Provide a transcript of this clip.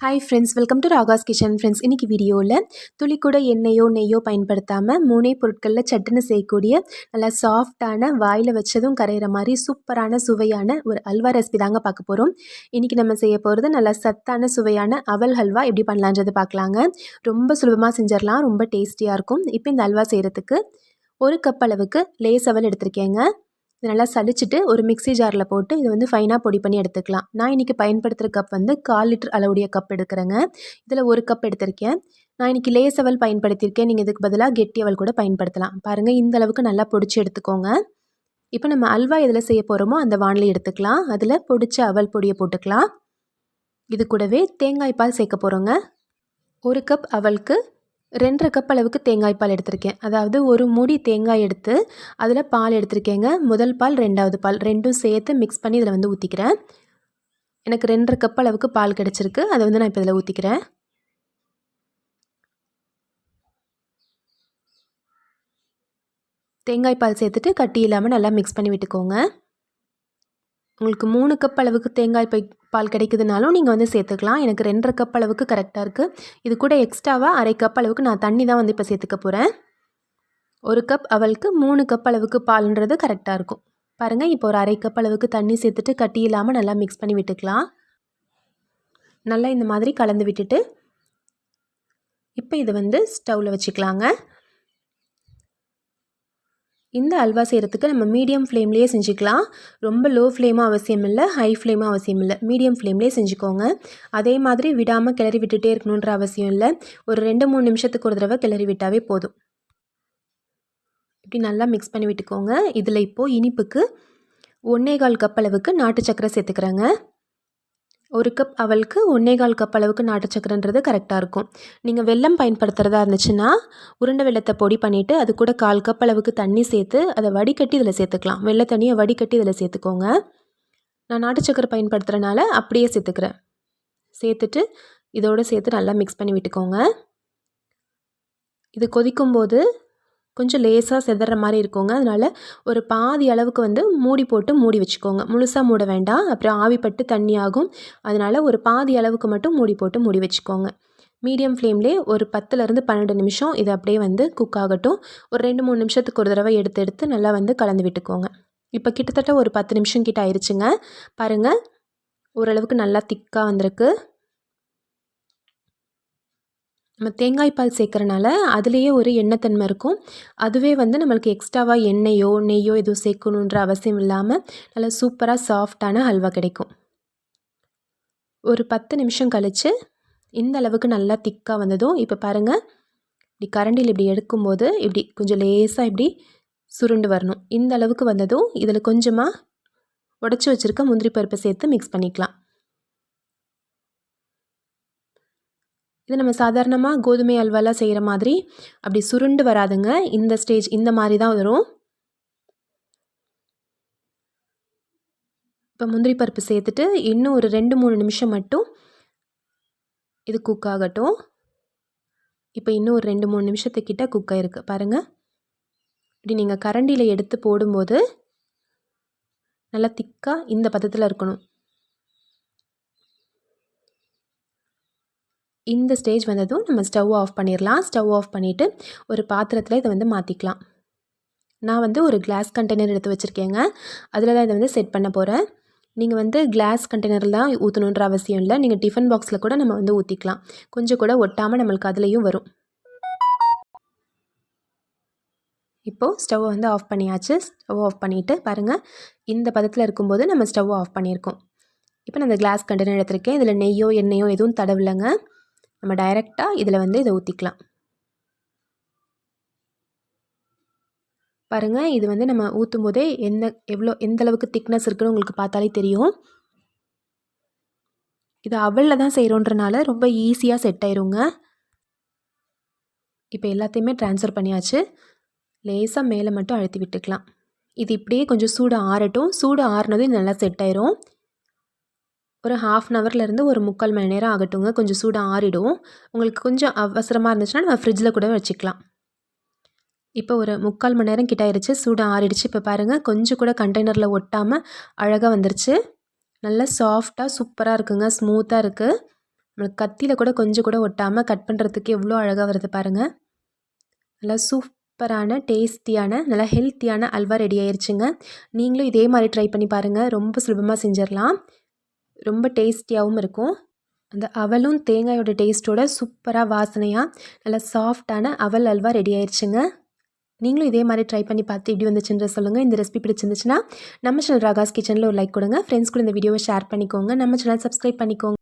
Hi friends welcome to Raga's kitchen friends இன்றைக்கி வீடியோவில் துளி கூட எண்ணெயோ நெய்யோ பயன்படுத்தாமல் மூணே பொருட்களில் சட்டுன்னு செய்யக்கூடிய நல்லா சாஃப்டான வாயில் வச்சதும் கரையிற மாதிரி சூப்பரான சுவையான ஒரு அல்வா ரெசிபி தாங்க பார்க்க போகிறோம் இன்றைக்கி நம்ம செய்ய போகிறது நல்லா சத்தான சுவையான அவல் ஹல்வா எப்படி பண்ணலான்றது பார்க்கலாங்க. ரொம்ப சுலபமாக செஞ்சிடலாம் ரொம்ப டேஸ்டியாக இருக்கும். இப்போ இந்த அல்வா செய்கிறதுக்கு ஒரு கப் அளவுக்கு லேஸ் அவல் எடுத்திருக்கேங்க. இது நல்லா சலிச்சுட்டு ஒரு மிக்ஸி ஜாரில் போட்டு இது வந்து ஃபைனாக பொடி பண்ணி எடுத்துக்கலாம். நான் இன்றைக்கி பயன்படுத்துகிற கப் வந்து கால் லிட்டர் அளவுடைய கப் எடுக்கிறேங்க. இதில் ஒரு கப் எடுத்திருக்கேன். நான் இன்றைக்கி லேசவல் அவல் பயன்படுத்தியிருக்கேன். நீங்கள் இதுக்கு பதிலாக கெட்டி அவல் கூட பயன்படுத்தலாம். பாருங்கள் இந்த அளவுக்கு நல்லா பொடிச்சு எடுத்துக்கோங்க. இப்போ நம்ம அல்வா எதில் செய்ய போகிறோமோ அந்த வானிலை எடுத்துக்கலாம். அதில் பொடிச்ச அவல் பொடியை போட்டுக்கலாம். இது கூடவே தேங்காய் பால் சேர்க்க போகிறோங்க ஒரு கப் அவலுக்கு ரெண்டரை கப் அளவுக்கு தேங்காய் பால் எடுத்திருக்கேன். அதாவது ஒரு மூடி தேங்காய் எடுத்து அதில் பால் எடுத்திருக்கேங்க. முதல் பால் ரெண்டாவது பால் ரெண்டும் சேர்த்து மிக்ஸ் பண்ணி இதில் வந்து ஊற்றிக்கிறேன் எனக்கு ரெண்டரை கப் அளவுக்கு பால் கிடச்சிருக்கு. அதை வந்து நான் இப்போ இதில் ஊற்றிக்கிறேன் தேங்காய் பால் சேர்த்துட்டு கட்டி இல்லாமல் நல்லா மிக்ஸ் பண்ணி விட்டுக்கோங்க. உங்களுக்கு மூணு கப் அளவுக்கு தேங்காய் பை பால் கிடைக்குதுனாலும் நீங்கள் வந்து சேர்த்துக்கலாம். எனக்கு ரெண்டரை கப் அளவுக்கு கரெக்டாக இருக்குது இது கூட எக்ஸ்ட்ராவாக அரை கப் அளவுக்கு நான் தண்ணி தான் வந்து இப்போ சேர்த்துக்க போகிறேன் ஒரு கப் அவளுக்கு மூணு கப் அளவுக்கு பால்ன்றது கரெக்டாக இருக்கும். பாருங்கள் இப்போ ஒரு அரை கப் அளவுக்கு தண்ணி சேர்த்துட்டு கட்டி இல்லாமல் நல்லா மிக்ஸ் பண்ணி விட்டுக்கலாம். நல்லா இந்த மாதிரி கலந்து விட்டுட்டு இப்போ இதை வந்து ஸ்டவ்வில் வச்சுக்கலாங்க. இந்த அல்வா செய்கிறதுக்கு நம்ம மீடியம் ஃப்ளேம்லேயே செஞ்சுக்கலாம். ரொம்ப லோ ஃப்ளேமும் அவசியம் இல்லை ஹை ஃப்ளேமும் அவசியம் இல்லை. மீடியம் ஃப்ளேம்லேயே செஞ்சுக்கோங்க. அதே மாதிரி விடாமல் கிளறி விட்டுட்டே இருக்கணுன்ற அவசியம் இல்லை. ஒரு ரெண்டு மூணு நிமிஷத்துக்கு ஒரு தடவை கிளறி விட்டாவே போதும். இப்படி நல்லா மிக்ஸ் பண்ணி விட்டுக்கோங்க. இதில் இப்போது இனிப்புக்கு ஒன்றே கால் கப் அளவுக்கு நாட்டு சக்கரை சேர்த்துக்கிறேங்க. ஒரு கப் அவளுக்கு ஒன்றே கால் கப் அளவுக்கு நாட்டு சக்கரைன்றது கரெக்டாக இருக்கும். நீங்கள் வெல்லம் பயன்படுத்துகிறதா இருந்துச்சுன்னா உருண்டை வெள்ளத்தை பொடி பண்ணிவிட்டு அது கூட கால் கப் அளவுக்கு தண்ணி சேர்த்து அதை வடிகட்டி இதில் சேர்த்துக்கலாம். வெள்ளை தண்ணியை வடிகட்டி இதில் சேர்த்துக்கோங்க. நான் நாட்டு சக்கரை பயன்படுத்துகிறனால அப்படியே சேர்த்துக்கிறேன். சேர்த்துட்டு இதோடு சேர்த்து நல்லா மிக்ஸ் பண்ணி விட்டுக்கோங்க. இது கொதிக்கும்போது கொஞ்சம் லேசாக செதற மாதிரி இருக்குங்க. அதனால் ஒரு பாதி அளவுக்கு வந்து மூடி போட்டு மூடி வச்சுக்கோங்க. முழுசாக மூட வேண்டாம். அப்புறம் ஆவிப்பட்டு தண்ணி ஆகும். அதனால் ஒரு பாதி அளவுக்கு மட்டும் மூடி போட்டு மூடி வச்சுக்கோங்க. மீடியம் ஃப்ளேம்லேயே ஒரு பத்துலேருந்து பன்னெண்டு நிமிஷம் இது அப்படியே வந்து குக் ஆகட்டும். ஒரு ரெண்டு மூணு நிமிஷத்துக்கு ஒரு தடவை எடுத்து எடுத்து நல்லா வந்து கலந்து விட்டுக்கோங்க. இப்போ கிட்டத்தட்ட ஒரு பத்து நிமிஷம் கிட்ட ஆயிடுச்சுங்க பாருங்கள் ஓரளவுக்கு நல்லா திக்காக வந்திருக்கு. நம்ம தேங்காய் பால் சேர்க்குறனால அதுலேயே ஒரு எண்ணெய்த்தன்மை இருக்கும். அதுவே வந்து நம்மளுக்கு எக்ஸ்ட்ராவாக எண்ணெயோ நெய்யோ எதுவும் சேர்க்கணுன்ற அவசியம் இல்லாமல் நல்லா சூப்பராக சாஃப்டான ஹல்வா கிடைக்கும். ஒரு பத்து நிமிஷம் கழித்து இந்த அளவுக்கு நல்லா திக்காக வந்ததும் இப்போ பாருங்கள் இப்படி கரண்டியில் இப்படி எடுக்கும்போது இப்படி கொஞ்சம் லேசாக இப்படி சுருண்டு வரணும். இந்த அளவுக்கு வந்ததும் இதில் கொஞ்சமாக உடச்சி வச்சுருக்க முந்திரி பருப்பை சேர்த்து மிக்ஸ் பண்ணிக்கலாம். இது நம்ம சாதாரணமாக கோதுமை அல்வாலாம் செய்கிற மாதிரி அப்படி சுருண்டு வராதுங்க. இந்த ஸ்டேஜ் இந்த மாதிரி தான் வரும். இப்போ முந்திரி பருப்பு சேர்த்துட்டு இன்னும் ஒரு ரெண்டு மூணு நிமிஷம் மட்டும் இது குக் ஆகட்டும். இப்போ இன்னும் ஒரு ரெண்டு மூணு நிமிஷத்துக்கிட்ட குக் ஆகிருக்கு பாருங்கள் இப்படி நீங்கள் கரண்டியில் எடுத்து போடும்போது நல்லா திக்காக இந்த பதத்தில் இருக்கணும். இந்த ஸ்டேஜ் வந்ததும் நம்ம ஸ்டவ் ஆஃப் பண்ணிடலாம் ஸ்டவ் ஆஃப் பண்ணிவிட்டு ஒரு பாத்திரத்தில் இதை வந்து மாற்றிக்கலாம் நான் வந்து ஒரு கிளாஸ் கண்டெய்னர் எடுத்து வச்சுருக்கேங்க. அதில் தான் இதை வந்து செட் பண்ண போகிறேன் நீங்கள் வந்து கிளாஸ் கண்டெய்னரில் தான் ஊற்றணுன்ற அவசியம் இல்லை. நீங்கள் டிஃபன் பாக்ஸில் கூட நம்ம வந்து ஊற்றிக்கலாம் கொஞ்சம் கூட ஒட்டாமல் நம்மளுக்கு அதுலேயும் வரும். இப்போது ஸ்டவ் வந்து ஆஃப் பண்ணியாச்சு. ஸ்டவ் ஆஃப் பண்ணிவிட்டு பாருங்கள் இந்த பதத்தில் இருக்கும்போது நம்ம ஸ்டவ் ஆஃப் பண்ணியிருக்கோம் இப்போ நான் அந்த கிளாஸ் கண்டெய்னர் எடுத்திருக்கேன். இதில் நெய்யோ எண்ணெயோ எதுவும் தடவில்லைங்க நம்ம டைரெக்டாக இதில் வந்து இதை ஊற்றிக்கலாம் பாருங்கள் இது வந்து நம்ம ஊற்றும் போதே எந்த எவ்வளோ எந்த அளவுக்கு திக்னஸ் இருக்குன்னு உங்களுக்கு பார்த்தாலே தெரியும். இது அவளில் தான் செய்கிறோன்றனால ரொம்ப ஈஸியாக செட் ஆயிருங்க. இப்போ எல்லாத்தையுமே ட்ரான்ஸ்ஃபர் பண்ணியாச்சு. லேசாக மேலே மட்டும் அழுத்தி விட்டுக்கலாம். இது இப்படியே கொஞ்சம் சூடு ஆறட்டும். சூடு ஆறுனதும் நல்லா செட் ஆயிரும். ஒரு ஹாஃப் அன் ஹவர்லேருந்து ஒரு முக்கால் மணி நேரம் ஆகட்டுங்க. கொஞ்சம் சூடாக ஆறிடும். உங்களுக்கு கொஞ்சம் அவசரமாக இருந்துச்சுன்னா நம்ம ஃப்ரிட்ஜில் கூட வச்சுக்கலாம். இப்போ ஒரு முக்கால் மணி நேரம் கிட்ட ஆயிடுச்சு. சூடாக ஆறிடுச்சு. இப்போ பாருங்கள் கொஞ்சம் கூட கண்டெய்னரில் ஒட்டாமல் அழகாக வந்துருச்சு. நல்லா சாஃப்டாக சூப்பராக இருக்குங்க. ஸ்மூத்தாக இருக்குது நம்மளுக்கு கத்தியில் கூட கொஞ்சம் கூட ஒட்டாமல் கட் பண்ணுறதுக்கு எவ்வளோ அழகாக வருது பாருங்கள் நல்லா சூப்பரான டேஸ்டியான நல்லா ஹெல்த்தியான அல்வா ரெடி ஆயிடுச்சுங்க நீங்களும் இதே மாதிரி ட்ரை பண்ணி பாருங்கள் ரொம்ப சுலபமாக செஞ்சிடலாம். ரொம்ப டேஸ்டியாகவும் இருக்கும். அந்த அவலும் தேங்காயோட டேஸ்ட்டோட சூப்பராக வாசனையாக நல்லா சாஃப்டான அவல் அல்வா ரெடி ஆயிடுச்சுங்க நீங்களும் இதே மாதிரி ட்ரை பண்ணி பார்த்து இப்படி வந்துச்சுன்ற சொல்லுங்கள் இந்த ரெசிபி பிடிச்சிருந்துச்சுன்னா நம்ம சேனல் ராகாஸ் கிச்சனில் ஒரு லைக் கொடுங்க. ஃப்ரெண்ட்ஸ் கூட இந்த வீடியோவை ஷேர் பண்ணிக்கோங்க. நம்ம சேனல் சப்ஸ்கிரைப் பண்ணிக்கோங்க.